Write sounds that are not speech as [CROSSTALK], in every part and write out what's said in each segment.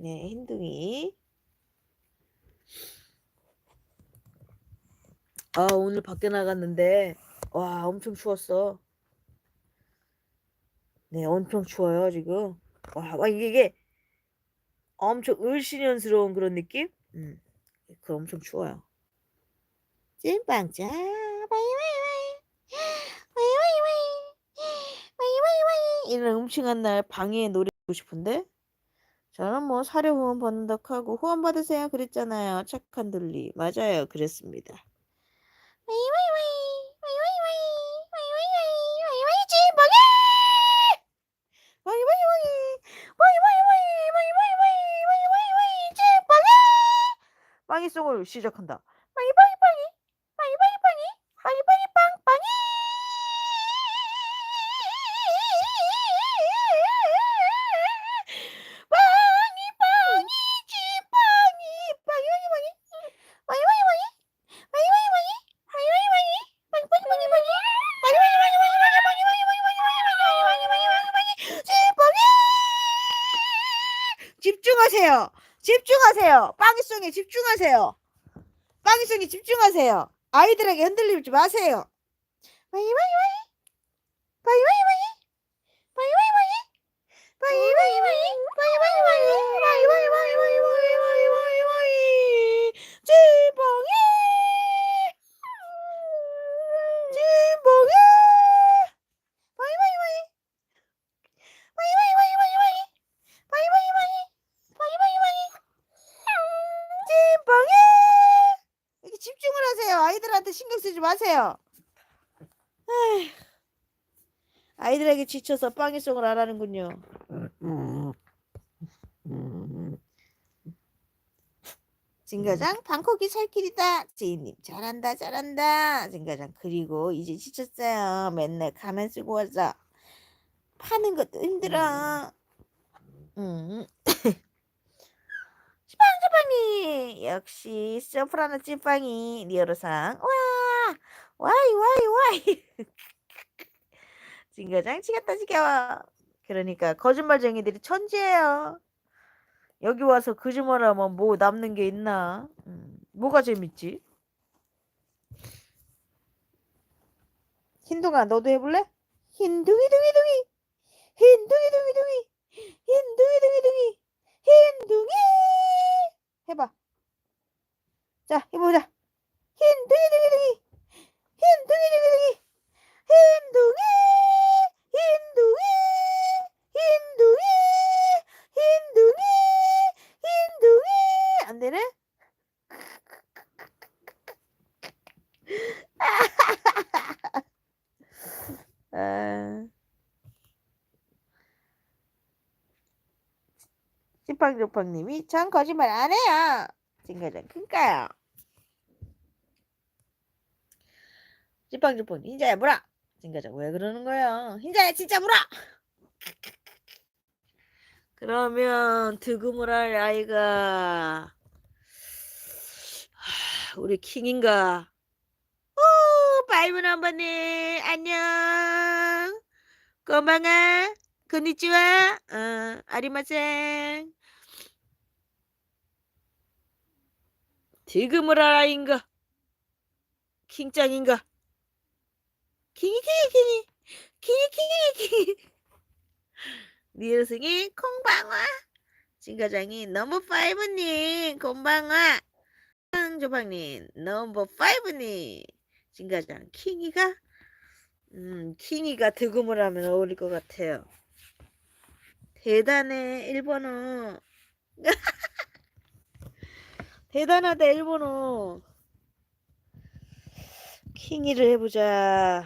네, 흰둥이. 아, 오늘 밖에 나갔는데, 와, 엄청 추웠어. 네, 엄청 추워요, 지금. 와, 와, 이게, 이게 엄청 을씨년스러운 그런 느낌? 음, 그 엄청 추워요. 찐빵짱, 와이와이와이, 와이와이와이, 와이와이와이. 이런 음침한 날 방해에 노래 부르고 싶은데? 저는 뭐 사료 후원 받는다고 하고 후원 받으세요 그랬잖아요. 착한 둘리. 맞아요. 그랬습니다. 와이와이와이, 와이와이와이, 와이와이와이, 와이와이 찐빵이! 와이와이와이, 와이와이와이, 와이와이와이, 와이와이와이 찐빵이! 빵이송을 시작한다. 와이와이빵이, 와이와이빵이, 와이와이 빵 빵이! 빵이 집중하세요. 집중하세요. 빵이송에 집중하세요. 빵이송에 집중하세요. 아이들에게 흔들리지 마세요. 와이 와이 와이 와이와이와이 와이와이와이 와이와이와이 와이와이와이 와이와이와이와이와이와이와이 찐빵이 찐빵이 와이와이와이 와이와이와이와이와이 와이와이와이 와이와이와이 찐빵이 이렇게 집중을 하세요. 아이들한테 신경 쓰지 마세요. 아이들에게 지쳐서 빵이송을 안 하는군요. 진가장 방콕이 살 길이다. 제이님 잘한다 잘한다. 진가장 그리고 이제 지쳤어요. 맨날 가면 쓰고 와서 파는 것도 힘들어. 음. 찌빵찌빵이 역시 소프라노 찌빵이 리어로상 와 와이 와이 와이 [LAUGHS] 진가장 지겹다 지겨워. 그러니까 거짓말쟁이들이 천지예요. 여기 와서 거짓말하면 뭐 남는 게 있나? 음, 뭐가 재밌지? 흰둥아 너도 해볼래? 흰둥이 둥이 둥이 흰둥이 둥이 둥이 흰둥이 둥이 둥이 흰둥이 해봐. 자 해보자. 흰둥이둥이둥이. 흰둥이둥이둥이. 흰둥이 흰둥이 흰둥이 흰둥이 흰둥이. 안 되네? 아. 찌팡조팡님이 전 거짓말 안 해요. 진가장 큰가요? 찌팡조팡 흰자야 물어. 진가장 왜 그러는 거예요? 흰자야 진짜 물어. 그러면 득음을 할 아이가 하, 우리 킹인가? 오, 바이브 넘버님 안녕. 꼬망아, 건니치와, 어, 아리마생. 득음을 할 아이인가? 킹짱인가? 킹이 킹이 킹이. 킹이 킹이 킹이 니은승이 콩방화. 진가장이 넘버 파이브님 콩방화. 조방님 넘버 파이브님. 진가장 킹이가? 음 킹이가 득음을 하면 어울릴 것 같아요 대단해 일본어. [LAUGHS] 대단하다 일본어. 킹이를 해보자.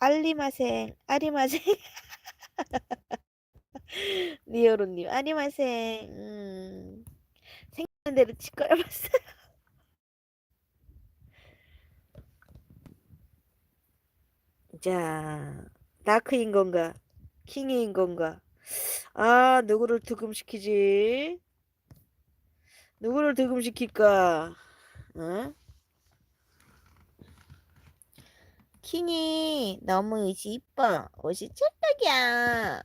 알리마생 아리마생. [LAUGHS] 리오로님 아리마생. 음, 생각하는 대로 짓거려봤어요. [LAUGHS] 자 다크인 건가 킹인 건가? 아 누구를 득음시키지? 누구를 득음시킬까? 어? 킹이 너무 옷이 이뻐. 옷이 찰떡이야